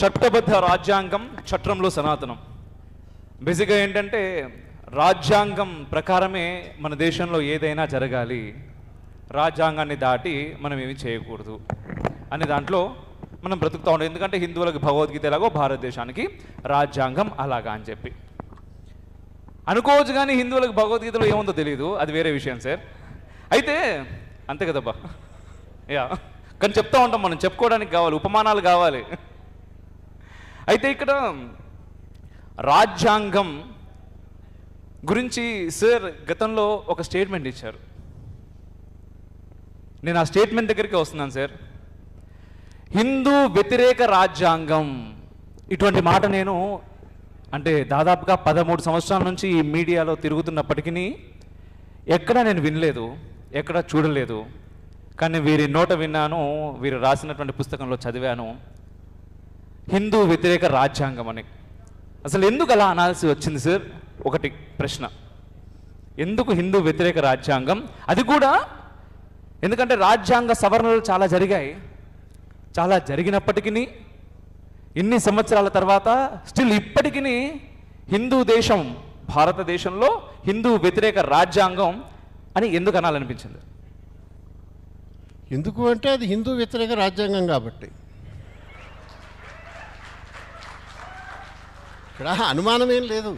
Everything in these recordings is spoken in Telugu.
చట్టబద్ధ రాజ్యాంగం చట్రంలో సనాతనం. బేసిక్గా ఏంటంటే రాజ్యాంగం ప్రకారమే మన దేశంలో ఏదైనా జరగాలి రాజ్యాంగాన్ని దాటి మనం ఏమి చేయకూడదు అనే దాంట్లో మనం బ్రతుకుతూ ఉంటాం ఎందుకంటే హిందువులకు భగవద్గీత ఎలాగో భారతదేశానికి రాజ్యాంగం అలాగా అని చెప్పి. అనుకోవచ్చు కానీ హిందువులకు భగవద్గీతలో ఏముందో తెలియదు అది వేరే విషయం సార్. అయితే అంతే కదబ్బా. యా కానీ చెప్తా ఉంటాం మనం చెప్పుకోవడానికి కావాలి ఉపమానాలు కావాలి. అయితే ఇక్కడ రాజ్యాంగం గురించి సార్ గతంలో ఒక స్టేట్మెంట్ ఇచ్చారు. నేను ఆ స్టేట్మెంట్ దగ్గరికి వస్తున్నాను సార్. హిందూ వ్యతిరేక రాజ్యాంగం ఇటువంటి మాట నేను అంటే దాదాపుగా పదమూడు సంవత్సరాల నుంచి ఈ మీడియాలో తిరుగుతున్నప్పటికీ ఎక్కడ నేను వినలేదు ఎక్కడ చూడలేదు. కానీ వీరి నోట విన్నాను వీరు రాసినటువంటి పుస్తకంలో చదివాను. హిందూ వ్యతిరేక రాజ్యాంగం అని. అసలు ఎందుకు అలా అనాల్సి వచ్చింది సార్? ఒకటి ప్రశ్న. ఎందుకు హిందూ వ్యతిరేక రాజ్యాంగం? అది కూడా ఎందుకంటే రాజ్యాంగ సవరణలు చాలా జరిగాయి. చాలా జరిగినప్పటికీ ఇన్ని సంవత్సరాల తర్వాత స్టిల్ ఇప్పటికీ హిందూ దేశం భారతదేశంలో హిందూ వ్యతిరేక రాజ్యాంగం అని ఎందుకు అనాలనిపించింది? ఎందుకు అంటే అది హిందూ వ్యతిరేక రాజ్యాంగం కాబట్టి. ఇక్కడ అనుమానం ఏం లేదు.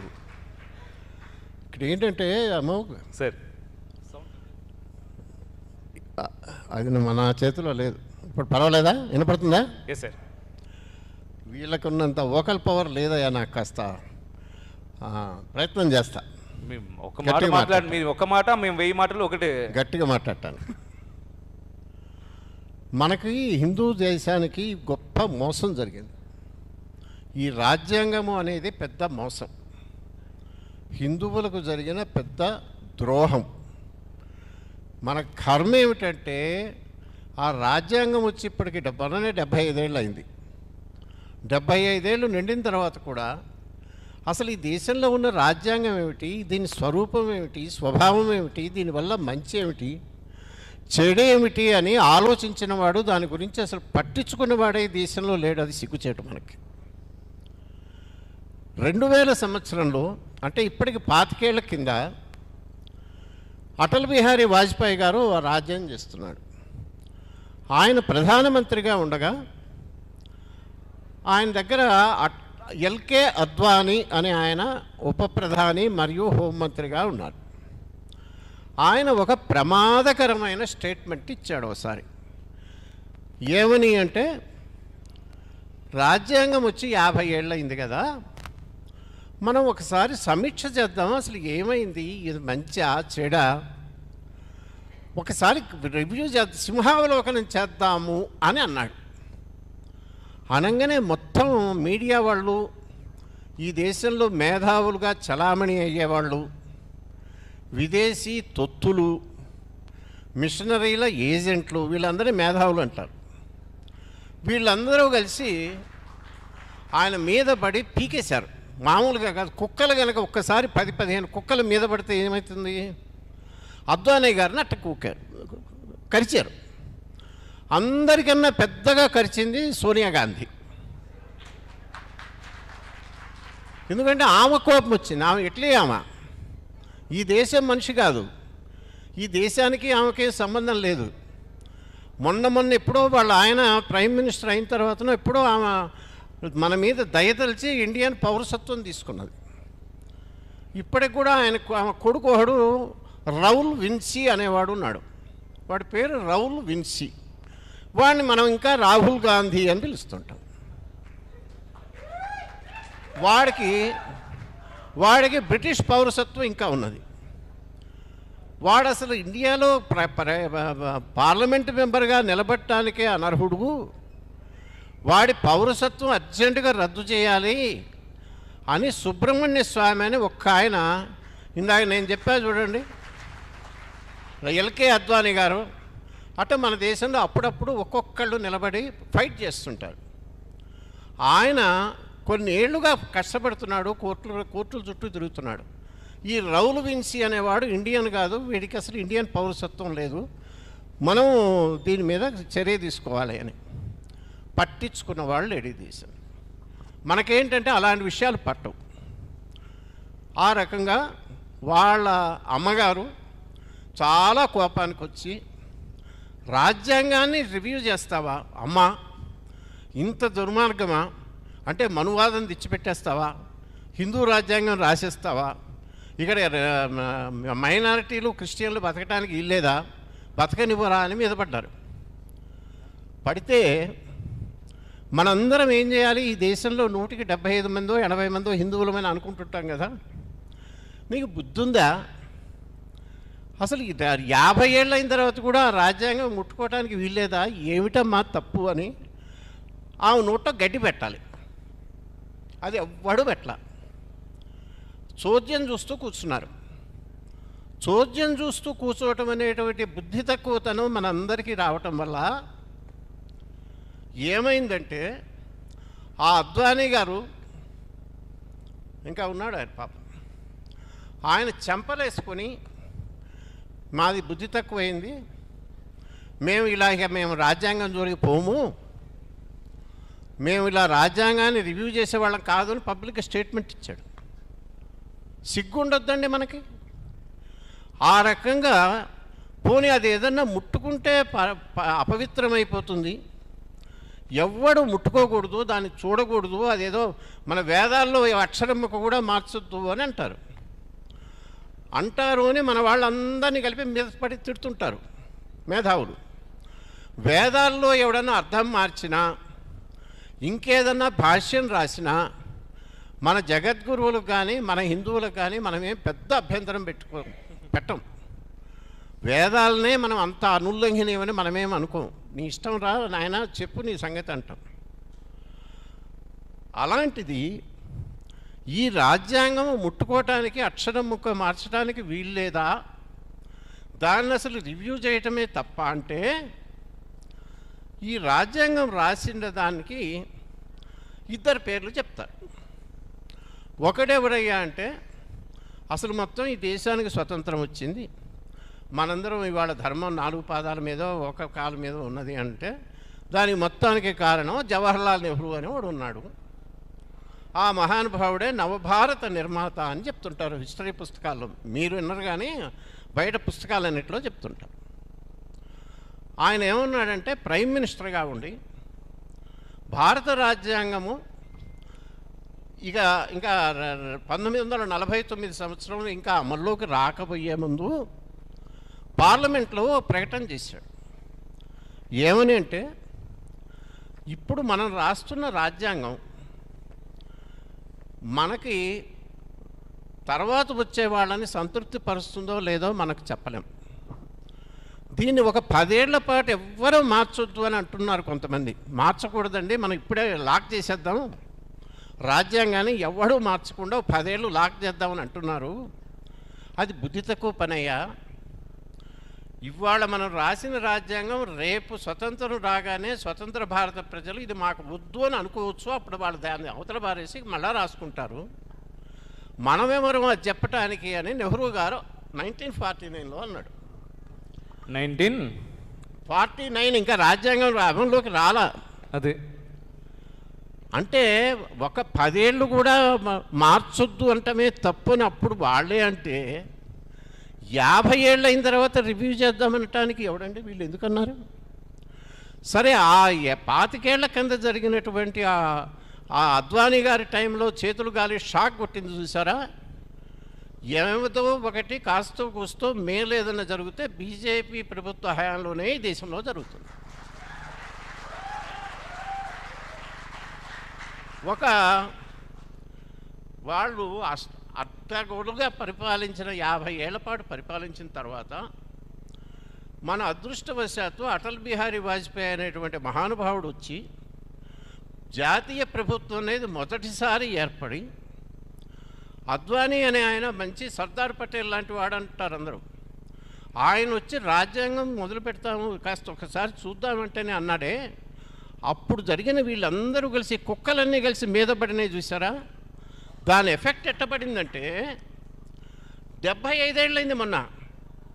ఇక్కడ ఏంటంటే అమ్మో సార్. అది మన చేతిలో లేదు. ఇప్పుడు పర్వాలేదా? వినపడుతుందా? ఎస్ సార్ వీళ్ళకున్నంత ఓకల్ పవర్ లేదయ్యా నాకు కాస్త. ప్రయత్నం చేస్తా. ఒక మాట మాట్లాడి. మీరు ఒక మాట మేము వెయ్యి మాటలు ఒకటే. గట్టిగా మాట్లాడటాను మనకి హిందూ దేశానికి గొప్ప మోసం జరిగింది. ఈ రాజ్యాంగము అనేది పెద్ద మోసం. హిందువులకు జరిగిన పెద్ద ద్రోహం. మన కర్మ ఏమిటంటే ఆ రాజ్యాంగం వచ్చి ఇప్పటికి డెబ్బై డెబ్బై ఐదేళ్ళు అయింది డెబ్బై ఐదేళ్ళు నిండిన తర్వాత కూడా అసలు ఈ దేశంలో ఉన్న రాజ్యాంగం ఏమిటి దీని స్వరూపం ఏమిటి స్వభావం ఏమిటి దీనివల్ల మంచి ఏమిటి చెడు ఏమిటి అని ఆలోచించిన వాడు దాని గురించి అసలు పట్టించుకున్నవాడే ఈ దేశంలో లేడు అది సిగ్గుచేటు మనకి. రెండు వేల సంవత్సరంలో అంటే ఇప్పటికి పాతికేళ్ళ కింద అటల్ బిహారీ వాజ్పేయి గారు రాజ్యం చేస్తున్నాడు. ఆయన ప్రధానమంత్రిగా ఉండగా ఆయన దగ్గర అట్- ఎల్కే అద్వానీ అనే ఆయన ఉప ప్రధాని మరియు హోంమంత్రిగా ఉన్నారు. ఆయన ఒక ప్రమాదకరమైన స్టేట్మెంట్ ఇచ్చాడు ఒకసారి. ఏమని అంటే రాజ్యాంగం వచ్చి యాభై ఏళ్ళయింది కదా మనం ఒకసారి సమీక్ష చేద్దాం. అసలు ఏమైంది? ఇది మంచా? చెడా? ఒకసారి రివ్యూ చేద్దాం. సింహావలోకనం చేద్దాము అని అన్నాడు. అనగానే మొత్తం మీడియా వాళ్ళు ఈ దేశంలో మేధావులుగా చలామణి అయ్యేవాళ్ళు విదేశీ తొత్తులు మిషనరీల ఏజెంట్లు వీళ్ళందరినీ మేధావులు అంటారు. వీళ్ళందరూ కలిసి ఆయన మీద పడి పీకేశారు. మామూలుగా కాదు కుక్కలు కనుక ఒక్కసారి పది పదిహేను కుక్కలు మీద పడితే ఏమవుతుంది అద్వానీ గారిని అట్ట కుక్కారు కరిచారు. అందరికన్నా పెద్దగా కరిచింది సోనియా గాంధీ. ఎందుకంటే ఆమె కోపం వచ్చింది. ఆమె ఎట్లే ఆమె? ఈ దేశం మనిషి కాదు. ఈ దేశానికి ఆమెకి సంబంధం లేదు. మొన్న మొన్న ఎప్పుడో వాళ్ళ ఆయన ప్రైమ్ మినిస్టర్ అయిన తర్వాతనో ఎప్పుడో ఆమె మన మీద దయతలిచి ఇండియన్ పౌరసత్వం తీసుకున్నది. ఇప్పటికి కూడా ఆయన కొడుకు ఒకడు రౌల్ విన్సీ అనేవాడు ఉన్నాడు. వాడి పేరు రౌల్ విన్సీ. వాడిని మనం ఇంకా రాహుల్ గాంధీ అని పిలుస్తుంటాం. వాడికి వాడికి బ్రిటిష్ పౌరసత్వం ఇంకా ఉన్నది. వాడు అసలు ఇండియాలో ప్ర ప్ర- పార్లమెంట్ మెంబర్గా నిలబడటానికే అనర్హుడు వాడి పౌరసత్వం అర్జెంటుగా రద్దు చేయాలి అని సుబ్రహ్మణ్య స్వామి అని ఒక్క ఆయన ఇందాక నేను చెప్పాను చూడండి ఎల్కే అద్వానీ గారు అటు మన దేశంలో అప్పుడప్పుడు ఒక్కొక్కళ్ళు నిలబడి ఫైట్ చేస్తుంటారు. ఆయన కొన్ని ఏళ్ళుగా కష్టపడుతున్నాడు కోర్టులు కోర్టుల చుట్టూ తిరుగుతున్నాడు. ఈ రౌల్ విన్సీ అనేవాడు ఇండియన్ కాదు వీడికి అసలు ఇండియన్ పౌరసత్వం లేదు. మనం దీని మీద చర్య తీసుకోవాలి అని. పట్టించుకున్న వాళ్ళు లేడీ దేశం. మనకేంటంటే అలాంటి విషయాలు పట్టవు. ఆ రకంగా వాళ్ళ అమ్మగారు చాలా కోపానికి వచ్చి రాజ్యాంగాన్ని రివ్యూ చేస్తావా అమ్మా? ఇంత దుర్మార్గమా? అంటే మనువాదం తెచ్చిపెట్టేస్తావా? హిందూ రాజ్యాంగం రాసేస్తావా? ఇక్కడ మైనారిటీలు క్రిస్టియన్లు బతకడానికి ఇల్లేదా బతకనివ్వరా? అని మీద పడ్డారు. పడితే మనందరం ఏం చేయాలి? ఈ దేశంలో నూటికి డెబ్బై ఐదు మందో ఎనభై మందో హిందువులమని అనుకుంటుంటాం కదా. మీకు బుద్ధుందా? అసలు ఈ యాభై ఏళ్ళు అయిన తర్వాత కూడా రాజ్యాంగం ముట్టుకోవడానికి వీల్లేదా? ఏమిటమ్మా తప్పు అని ఆ నోట్లో గడ్డి పెట్టాలి. అది ఎవ్వడు పెట్టల. చోద్యం చూస్తూ కూర్చున్నారు. చోద్యం చూస్తూ కూర్చోవటం అనేటువంటి బుద్ధి తక్కువతనం మనందరికీ రావటం వల్ల ఏమైందంటే ఆ అద్వానీ గారు ఇంకా ఉన్నాడు ఆయన పాపం. ఆయన చెంపలేసుకొని మాది బుద్ధి తక్కువైంది. మేము ఇలాగ మేము రాజ్యాంగం జోలికి పోము. మేము ఇలా రాజ్యాంగాన్ని రివ్యూ చేసేవాళ్ళం కాదు అని పబ్లిక్ స్టేట్మెంట్ ఇచ్చాడు. సిగ్గుండొద్దండి మనకి. ఆ రకంగా పోనీ అది ఏదన్నా ముట్టుకుంటే ప- ప- అపవిత్రమైపోతుంది. ఎవ్వడు ముట్టుకోకూడదు దాన్ని చూడకూడదు అదేదో మన వేదాల్లో అక్షరముకు కూడా మార్చొద్దు అని అంటారు. అంటారు అని మన వాళ్ళందరినీ కలిపి మీద పడి తిడుతుంటారు మేధావులు. వేదాల్లో ఎవడన్నా అర్థం మార్చినా ఇంకేదన్నా భాష్యం రాసినా మన జగద్గురువులకు కానీ మన హిందువులకు కానీ మనమేం పెద్ద అభ్యంతరం పెట్టుకో పెట్టం. వేదాలనే మనం అంత అనుల్లంఘనీయమని మనమేం అనుకోం. నీ ఇష్టం రా నాయన చెప్పు నీ సంగతి అంటాం. అలాంటిది ఈ రాజ్యాంగం ముట్టుకోవటానికి అక్షరం ముక్క మార్చడానికి వీల్లేదా దాన్ని అసలు రివ్యూ చేయటమే తప్ప అంటే ఈ రాజ్యాంగం రాసిన దానికి ఇద్దరు పేర్లు చెప్తారు. ఒకడెవరయ్యా అంటే అసలు మొత్తం ఈ దేశానికి స్వతంత్రం వచ్చింది. మనందరం ఇవాళ ధర్మం నాలుగు పాదాల మీద ఒక కాలు మీద ఉన్నది అంటే దానికి మొత్తానికి కారణం జవహర్లాల్ నెహ్రూ అని వాడు ఉన్నాడు. ఆ మహానుభావుడే నవభారత నిర్మాత అని చెప్తుంటారు హిస్టరీ పుస్తకాల్లో. మీరు విన్నారు కానీ బయట పుస్తకాలన్నింటిలో చెప్తుంటారు. ఆయన ఏమన్నాడంటే ప్రైమ్ మినిస్టర్గా ఉండి భారత రాజ్యాంగము ఇక ఇంకా పంతొమ్మిది వందల నలభై తొమ్మిది సంవత్సరంలో ఇంకా అమల్లోకి రాకపోయే ముందు పార్లమెంట్లో ప్రకటన చేశాడు. ఏమని అంటే ఇప్పుడు మనం రాస్తున్న రాజ్యాంగం మనకి తర్వాత వచ్చే వాళ్ళని సంతృప్తి పరుస్తుందో లేదో మనకు చెప్పలేం. దీన్ని ఒక పదేళ్ళ పాటు ఎవ్వరూ మార్చొద్దు అని అంటున్నారు కొంతమంది. మార్చకూడదండి మనం ఇప్పుడే లాక్ చేసేద్దాం. రాజ్యాంగాన్ని ఎవడూ మార్చకుండా పదేళ్ళు లాక్ చేద్దామని అంటున్నారు. అది బుద్ధి తక్కువ పనయ్యా. ఇవాళ మనం రాసిన రాజ్యాంగం రేపు స్వతంత్రం రాగానే స్వతంత్ర భారత ప్రజలు ఇది మాకు వద్దు అని అనుకోవచ్చు. అప్పుడు వాళ్ళు దాన్ని అవతల బారేసి మళ్ళా రాసుకుంటారు. మనమెవరం అది చెప్పటానికి అని నెహ్రూ గారు నైన్టీన్ ఫార్టీ నైన్లో అన్నాడు. నైన్టీన్? ఫార్టీ నైన్ ఇంకా రాజ్యాంగం అమల్లోకి రాలా. అదే. అంటే ఒక పదేళ్ళు కూడా మార్చొద్దు అంటమే తప్పు అని అప్పుడు వాళ్ళే అంటే యాభై ఏళ్ళు అయిన తర్వాత రివ్యూ చేద్దామనటానికి ఎవడండి? వీళ్ళు ఎందుకన్నారు? సరే ఆ పాతికేళ్ళ కింద జరిగినటువంటి ఆ ఆ అద్వానీ గారి టైంలో చేతులు గాలి షాక్ కొట్టింది చూసారా ఏమితో ఒకటి కాస్తో కూస్తో మేలు ఏదైనా జరిగితే బీజేపీ ప్రభుత్వ హయాంలోనే దేశంలో జరుగుతుంది. ఒక వాళ్ళు అస్- అడ్డగోలుగా పరిపాలించిన యాభై ఏళ్ళపాటు పరిపాలించిన తర్వాత మన అదృష్టవశాత్తు అటల్ బిహారీ వాజ్పేయి అనేటువంటి మహానుభావుడు వచ్చి జాతీయ ప్రభుత్వం అనేది మొదటిసారి ఏర్పడి అద్వానీ అనే ఆయన మంచి సర్దార్ పటేల్ లాంటి వాడు అంటారు అందరూ. ఆయన వచ్చి రాజ్యాంగం మొదలు పెడతాము కాస్త ఒకసారి చూద్దామంటేనే అన్నాడే. అప్పుడు జరిగిన వీళ్ళందరూ కలిసి కుక్కలన్నీ కలిసి మీద పడినాయి చూసారా దాని ఎఫెక్ట్ ఎట్టబడిందంటే డెబ్భై ఐదేళ్ళైంది మొన్న.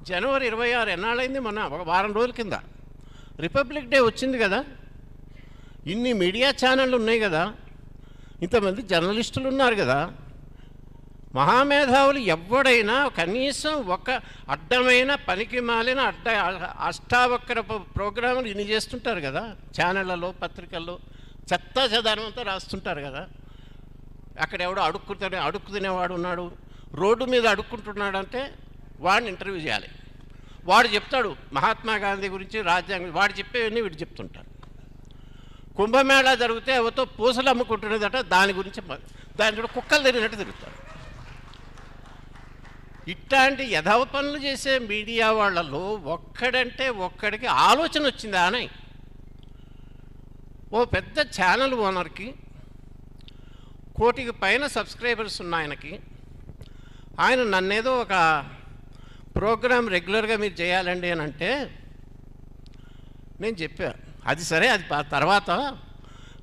జనవరి ఇరవై ఆరు ఎన్నాళ్ళైంది మొన్న ఒక వారం రోజుల కింద. రిపబ్లిక్ డే వచ్చింది కదా. ఇన్ని మీడియా ఛానళ్ళు ఉన్నాయి కదా. ఇంతమంది జర్నలిస్టులు ఉన్నారు కదా. మహామేధావులు ఎవడైనా కనీసం ఒక అడ్డమైన పనికి మాలిన అడ్డ అష్టావక్ర ప్రోగ్రాములు ఇన్ని చేస్తుంటారు కదా. ఛానళ్ళలో పత్రికల్లో చెత్త చెదారంతో రాస్తుంటారు కదా. అక్కడ ఎవడో అడుక్కుతాడు అడుక్కు తినేవాడు ఉన్నాడు. రోడ్డు మీద అడుక్కుంటున్నాడు అంటే వాడిని ఇంటర్వ్యూ చేయాలి. వాడు చెప్తాడు మహాత్మా గాంధీ గురించి రాజ్యాంగం వాడు చెప్పేవన్నీ వీడు చెప్తుంటాడు. కుంభమేళా జరిగితే ఎవరితో పూసలు అమ్ముకుంటున్నదట దాని గురించి దాని కూడా కుక్కలు తిరిగినట్టు తిరుగుతాడు. ఇట్లాంటి యథవ పనులు చేసే మీడియా వాళ్ళలో ఒక్కడంటే ఒక్కడికి ఆలోచన వచ్చిందా అని ఓ పెద్ద ఛానల్ ఓనర్కి కోటికి పైన సబ్స్క్రైబర్స్ ఉన్న ఆయనకి ఆయన నన్నేదో ఒక ప్రోగ్రామ్ రెగ్యులర్గా మీరు చేయాలండి అని అంటే నేను చెప్పా అది సరే అది తర్వాత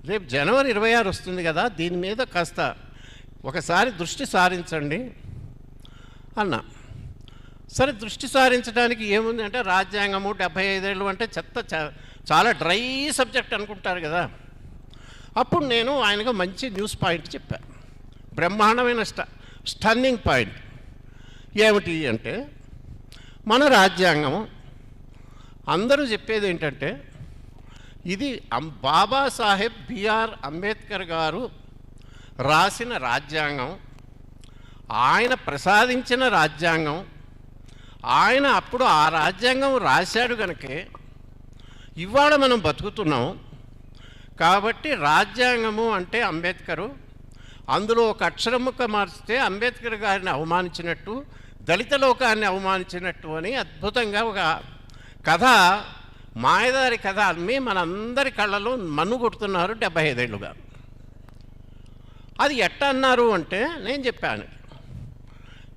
రేపు జనవరి ఇరవై ఆరు వస్తుంది కదా దీని మీద కాస్త ఒకసారి దృష్టి సారించండి అన్నా. సరే దృష్టి సారించడానికి ఏముంది అంటే రాజ్యాంగము డెబ్బై ఐదేళ్ళు అంటే చెత్త చాలా డ్రై సబ్జెక్ట్ అనుకుంటారు కదా. అప్పుడు నేను ఆయనకు మంచి న్యూస్ పాయింట్ చెప్పాను బ్రహ్మాండమైన స్ట స్టన్నింగ్ పాయింట్. ఏమిటి అంటే మన రాజ్యాంగం అందరూ చెప్పేది ఏంటంటే ఇది బాబాసాహెబ్ బిఆర్ అంబేద్కర్ గారు రాసిన రాజ్యాంగం ఆయన ప్రసాదించిన రాజ్యాంగం ఆయన అప్పుడు ఆ రాజ్యాంగం రాశాడు కనుకే ఇవాళ మనం బతుకుతున్నాం కాబట్టి రాజ్యాంగము అంటే అంబేద్కరు. అందులో ఒక అక్షరముక్క మార్చితే అంబేద్కర్ గారిని అవమానించినట్టు దళిత లోకాన్ని అవమానించినట్టు అని అద్భుతంగా ఒక కథ మాయదారి కథ అమ్మి మనందరి కళ్ళలో మనుగొడుతున్నారు డెబ్బై ఐదేళ్ళుగా అది ఎట్ట అన్నారు అంటే నేను చెప్పాను.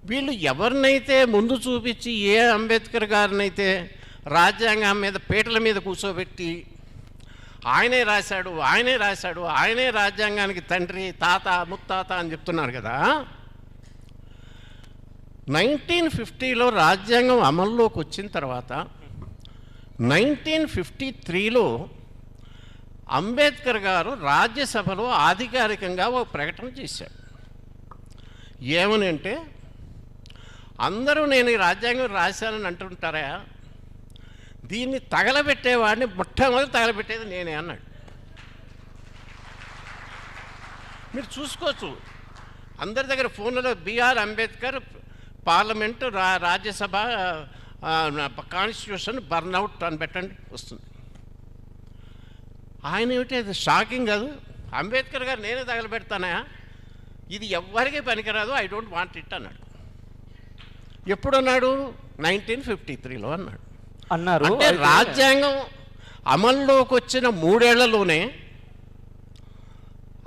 వీళ్ళు ఎవరినైతే ముందు చూపించి ఏ అంబేద్కర్ గారినైతే రాజ్యాంగం మీద పీటల మీద కూర్చోబెట్టి ఆయనే రాశాడు ఆయనే రాశాడు ఆయనే రాజ్యాంగానికి తండ్రి తాత ముత్తాత అని చెప్తున్నారు కదా. నైన్టీన్ ఫిఫ్టీలో రాజ్యాంగం అమల్లోకి వచ్చిన తర్వాత నైన్టీన్ ఫిఫ్టీ త్రీలో అంబేద్కర్ గారు రాజ్యసభలో అధికారికంగా ఒక ప్రకటన చేశాడు ఏమని అంటే అందరూ నేను ఈ రాజ్యాంగం రాశానని అంటుంటారా? దీన్ని తగలబెట్టేవాడిని మొట్టమొదటి తగలబెట్టేది నేనే అన్నాడు. మీరు చూసుకోవచ్చు. అందరి దగ్గర ఫోన్లలో బిఆర్ అంబేద్కర్ పార్లమెంటు రా రాజ్యసభ కాన్స్టిట్యూషన్ బర్న్అవుట్ అని పెట్టండి వస్తుంది. ఆయన ఏమిటి? అది షాకింగ్ కాదు. అంబేద్కర్ గారు నేనే తగలబెడతానా? ఇది ఎవ్వరికీ పనికిరాదు ఐ డోంట్ వాంట్ ఇట్ అన్నాడు. ఎప్పుడు అన్నాడు? నైన్టీన్ ఫిఫ్టీ త్రీలో అన్నాడు. అన్నారు. అంటే రాజ్యాంగం అమల్లోకి వచ్చిన మూడేళ్ళలోనే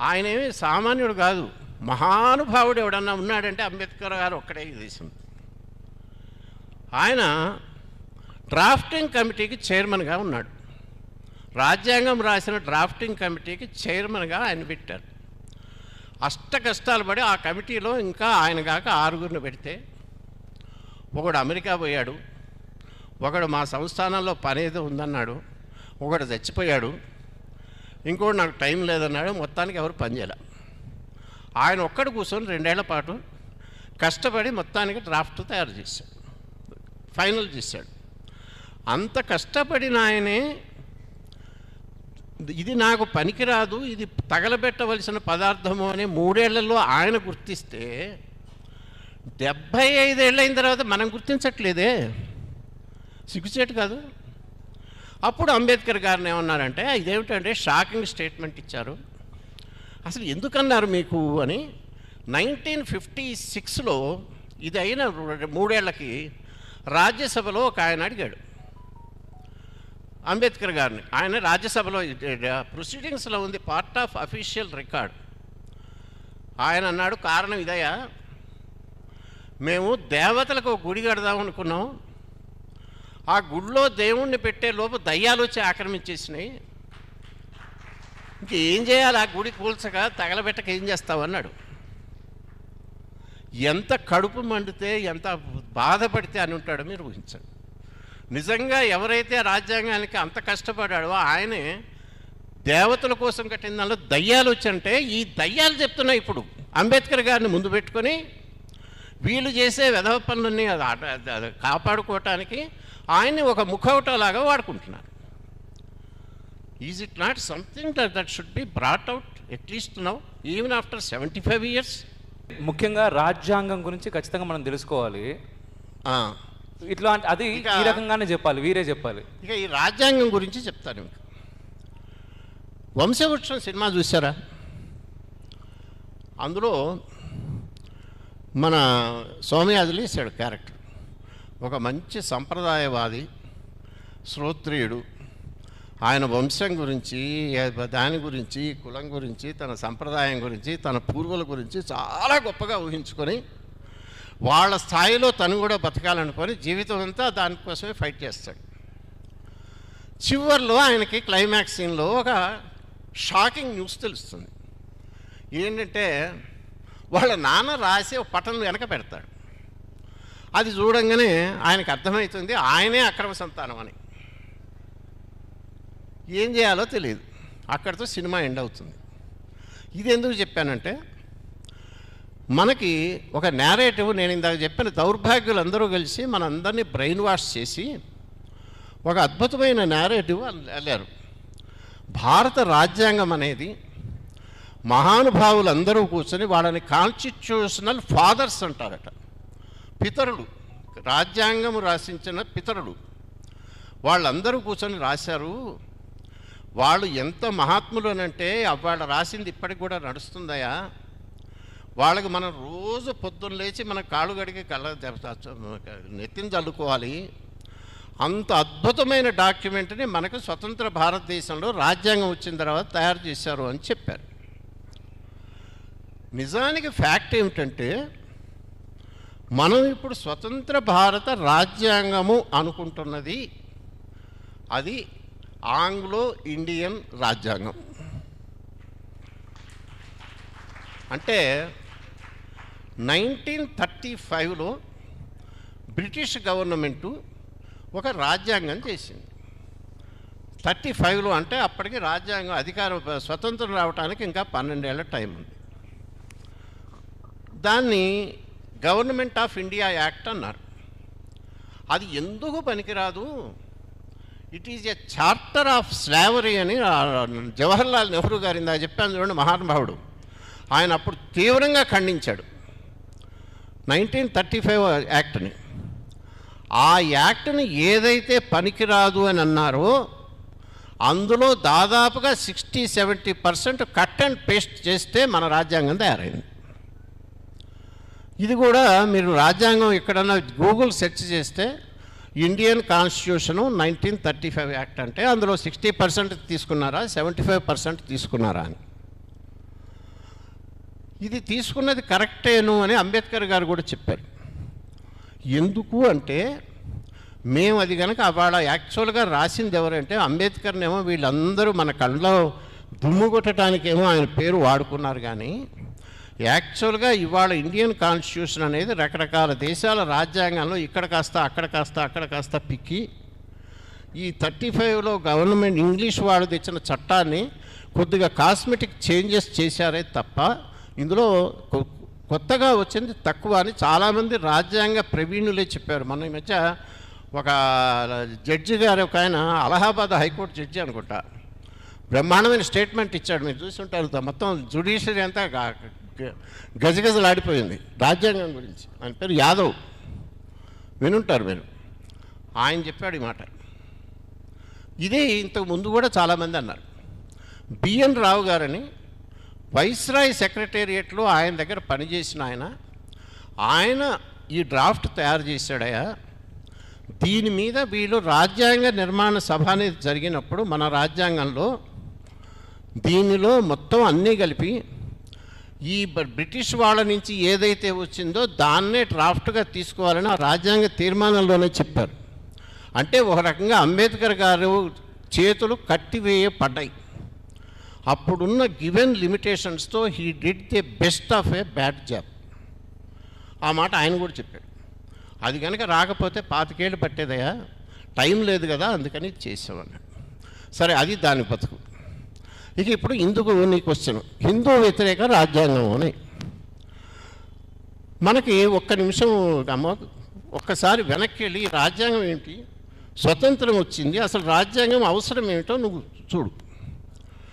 ఆయన ఏమి సామాన్యుడు కాదు మహానుభావుడు ఎవడన్నా ఉన్నాడంటే అంబేద్కర్ గారు ఒక్కడే ఈ దేశం. ఆయన డ్రాఫ్టింగ్ కమిటీకి చైర్మన్గా ఉన్నాడు. రాజ్యాంగం రాసిన డ్రాఫ్టింగ్ కమిటీకి చైర్మన్గా ఆయన పెట్టారు. అష్ట కష్టాలు పడి ఆ కమిటీలో ఇంకా ఆయన కాక ఆరుగురిని పెడితే ఒకడు అమెరికా పోయాడు ఒకడు మా సంస్థానంలో పని ఏదో ఉందన్నాడు ఒకడు చచ్చిపోయాడు ఇంకోటి నాకు టైం లేదన్నాడు మొత్తానికి ఎవరు పనిచేయలే ఆయన ఒక్కడు కూర్చొని రెండేళ్ళ పాటు కష్టపడి మొత్తానికి డ్రాఫ్ట్ తయారు చేశాడు ఫైనల్ చేశాడు. అంత కష్టపడిన ఆయనే ఇది నాకు పనికిరాదు ఇది తగలబెట్టవలసిన పదార్థము అని మూడేళ్ళలో ఆయన గుర్తిస్తే డెబ్భై ఐదేళ్ళైన తర్వాత మనం గుర్తించట్లేదే. సిగ్గుచేటు కాదు. అప్పుడు అంబేద్కర్ గారిని ఏమన్నారంటే ఇదేమిటంటే షాకింగ్ స్టేట్మెంట్ ఇచ్చారు. అసలు ఎందుకన్నారు మీకు అని నైన్టీన్ ఫిఫ్టీ సిక్స్లో ఇది అయిన మూడేళ్ళకి రాజ్యసభలో ఒక ఆయన అడిగాడు. అంబేద్కర్ గారిని ఆయన రాజ్యసభలో ప్రొసీడింగ్స్లో ఉంది పార్ట్ ఆఫ్ అఫీషియల్ రికార్డ్. ఆయన అన్నాడు కారణం ఇదయా? మేము దేవతలకు గుడి కడదాం అనుకున్నాం ఆ గుడిలో దేవుణ్ణి పెట్టే లోపు దయ్యాలు వచ్చి ఆక్రమించేసినాయి. ఇంకేం చేయాలి? ఆ గుడి కూల్చక తగలబెట్టక ఏం చేస్తావు అన్నాడు. ఎంత కడుపు మండితే ఎంత బాధపడితే అని ఉంటాడో మీరు ఊహించండి. నిజంగా ఎవరైతే రాజ్యాంగానికి అంత కష్టపడాడో ఆయనే దేవతల కోసం కట్టిన దానిలో దయ్యాలు వచ్చంటే ఈ దయ్యాలు చెప్తున్నాయి ఇప్పుడు అంబేద్కర్ గారిని ముందు పెట్టుకొని వీళ్ళు చేసే వెధవ పనులన్నీ అది కాపాడుకోవటానికి ఆయన్ని ఒక ముఖౌటలాగా వాడుకుంటున్నారు. Is it not something that that should be brought out at least now even after seventy five years ముఖ్యంగా రాజ్యాంగం గురించి ఖచ్చితంగా మనం తెలుసుకోవాలి. ఇట్లా అది ఈ రకంగానే చెప్పాలి వీరే చెప్పాలి. ఇక ఈ రాజ్యాంగం గురించి చెప్తాను మీకు. వంశవృక్షం సినిమా చూసారా అందులో మన సోమయాజులు వేసాడు క్యారెక్టర్. ఒక మంచి సంప్రదాయవాది శ్రోత్రియుడు. ఆయన వంశం గురించి దాని గురించి కులం గురించి తన సంప్రదాయం గురించి తన పూర్వుల గురించి చాలా గొప్పగా ఊహించుకొని వాళ్ళ స్థాయిలో తను కూడా బతకాలనుకొని జీవితం అంతా దానికోసమే ఫైట్ చేస్తాడు. చివర్లో ఆయనకి క్లైమాక్స్ సీన్లో ఒక షాకింగ్ న్యూస్ తెలుస్తుంది. ఏంటంటే వాళ్ళ నాన్న రాసి ఒక పటం వెనక పెడతాడు. అది చూడంగానే ఆయనకు అర్థమవుతుంది ఆయనే అక్రమ సంతానం అని. ఏం చేయాలో తెలియదు. అక్కడితో సినిమా ఎండ్ అవుతుంది. ఇది ఎందుకు చెప్పానంటే మనకి ఒక నేరేటివ్ నేను ఇందాక చెప్పిన దౌర్భాగ్యులు అందరూ కలిసి మనందరినీ బ్రెయిన్ వాష్ చేసి ఒక అద్భుతమైన నేరేటివ్ వెళ్ళారు భారత రాజ్యాంగం అనేది మహానుభావులు అందరూ కూర్చొని వాళ్ళని కాన్స్టిట్యూషనల్ ఫాదర్స్ అంటారట. పితరులు రాజ్యాంగం రాసించిన పితరుడు. వాళ్ళందరూ కూర్చొని రాశారు. వాళ్ళు ఎంత మహాత్ములు అంటే వాళ్ళు రాసింది ఇప్పటికి కూడా నడుస్తుందయా? వాళ్ళకి మనం రోజు పొద్దున్న లేచి మన కాళ్ళు గడికి కళ్ళ నెత్తిని చల్లుకోవాలి. అంత అద్భుతమైన డాక్యుమెంట్ని మనకు స్వతంత్ర భారతదేశంలో రాజ్యాంగం వచ్చిన తర్వాత తయారు చేశారు అని చెప్పారు. నిజానికి ఫ్యాక్ట్ ఏమిటంటే మనం ఇప్పుడు స్వతంత్ర భారత రాజ్యాంగము అనుకుంటున్నది అది ఆంగ్లో ఇండియన్ రాజ్యాంగం. అంటే నైన్టీన్ థర్టీ ఫైవ్లో బ్రిటిష్ గవర్నమెంటు ఒక రాజ్యాంగం చేసింది. థర్టీ ఫైవ్లో అంటే అప్పటికి రాజ్యాంగం అధికారం స్వతంత్రం రావడానికి ఇంకా పన్నెండేళ్ళ టైం ఉంది. దాన్ని గవర్నమెంట్ ఆఫ్ ఇండియా యాక్ట్ అన్నారు. అది ఎందుకు పనికిరాదు? It is a charter of slavery అని జవహర్లాల్ నెహ్రూ గారు ఇందా చెప్పాను చూడండి మహానుభావుడు ఆయన అప్పుడు తీవ్రంగా ఖండించాడు. నైన్టీన్ థర్టీ ఫైవ్ యాక్ట్ని. ఆ యాక్ట్ని ఏదైతే పనికిరాదు అని అన్నారో అందులో దాదాపుగా sixty seventy percent cut and paste చేస్తే మన రాజ్యాంగం తయారైంది. ఇది కూడా మీరు రాజ్యాంగం ఎక్కడన్నా గూగుల్ సెర్చ్ చేస్తే Indian constitution nineteen thirty five act అంటే అందులో సిక్స్టీ పర్సెంట్ తీసుకున్నారా సెవెంటీ ఫైవ్ పర్సెంట్ తీసుకున్నారా అని. ఇది తీసుకున్నది కరెక్టేను అని అంబేద్కర్ గారు కూడా చెప్పారు. ఎందుకు అంటే మేము అది కనుక వాళ్ళ యాక్చువల్గా రాసింది ఎవరంటే అంబేద్కర్నేమో వీళ్ళందరూ మన కళ్ళలో దుమ్ము కొట్టడానికేమో ఆయన పేరు వాడుకున్నారు కానీ యాక్చువల్గా ఇవాళ ఇండియన్ కాన్స్టిట్యూషన్ అనేది రకరకాల దేశాల రాజ్యాంగంలో ఇక్కడ కాస్త అక్కడ కాస్త అక్కడ కాస్త పిక్కి. ఈ థర్టీ ఫైవ్లో గవర్నమెంట్ ఇంగ్లీష్ వాళ్ళు తెచ్చిన చట్టాన్ని కొద్దిగా కాస్మెటిక్ చేంజెస్ చేశారే తప్ప ఇందులో కొత్తగా వచ్చింది తక్కువ అని చాలామంది రాజ్యాంగ ప్రవీణులే చెప్పారు. మన ఈ మధ్య ఒక జడ్జి గారు ఒక ఆయన అలహాబాద్ హైకోర్టు జడ్జి అనుకుంటా. బ్రహ్మాండమైన స్టేట్మెంట్ ఇచ్చాడు. మీరు చూసి ఉంటారు మొత్తం జుడిషియరీ అంతా గజగజలాడిపోయింది. రాజ్యాంగం గురించి. ఆయన పేరు యాదవ్. వినుంటారు మీరు. ఆయన చెప్పాడు ఈ మాట. ఇదే ఇంతకు ముందు కూడా చాలామంది అన్నారు. బిఎన్ రావు గారని వైస్రాయ్ సెక్రటేరియట్లో ఆయన దగ్గర పనిచేసిన ఆయన ఆయన ఈ డ్రాఫ్ట్ తయారు చేశాడయా దీని మీద వీళ్ళు రాజ్యాంగ నిర్మాణ సభ అనేది జరిగినప్పుడు మన రాజ్యాంగంలో దీనిలో మొత్తం అన్నీ కలిపి ఈ బ్రిటిష్ వాళ్ళ నుంచి ఏదైతే వచ్చిందో దాన్నే డ్రాఫ్ట్గా తీసుకోవాలని ఆ రాజ్యాంగ తీర్మానంలోనే చెప్పారు. అంటే ఒక రకంగా అంబేద్కర్ గారు చేతులు కట్టివేయబడ్డాయి. అప్పుడున్న given లిమిటేషన్స్తో he did the best of a bad job. ఆ మాట ఆయన కూడా చెప్పాడు. అది కనుక రాకపోతే పాతికేళ్ళు పట్టేదయా టైం లేదు కదా అందుకని చేసామన్నాడు సరే అది దాని బతుకు. ఇక ఇప్పుడు ఇందుకు నీ క్వశ్చన్ హిందూ వ్యతిరేక రాజ్యాంగం అని. మనకి ఒక్క నిమిషం అమ్మ ఒక్కసారి వెనక్కి వెళ్ళి రాజ్యాంగం ఏంటి? స్వతంత్రం వచ్చింది. అసలు రాజ్యాంగం అవసరం ఏమిటో నువ్వు చూడు.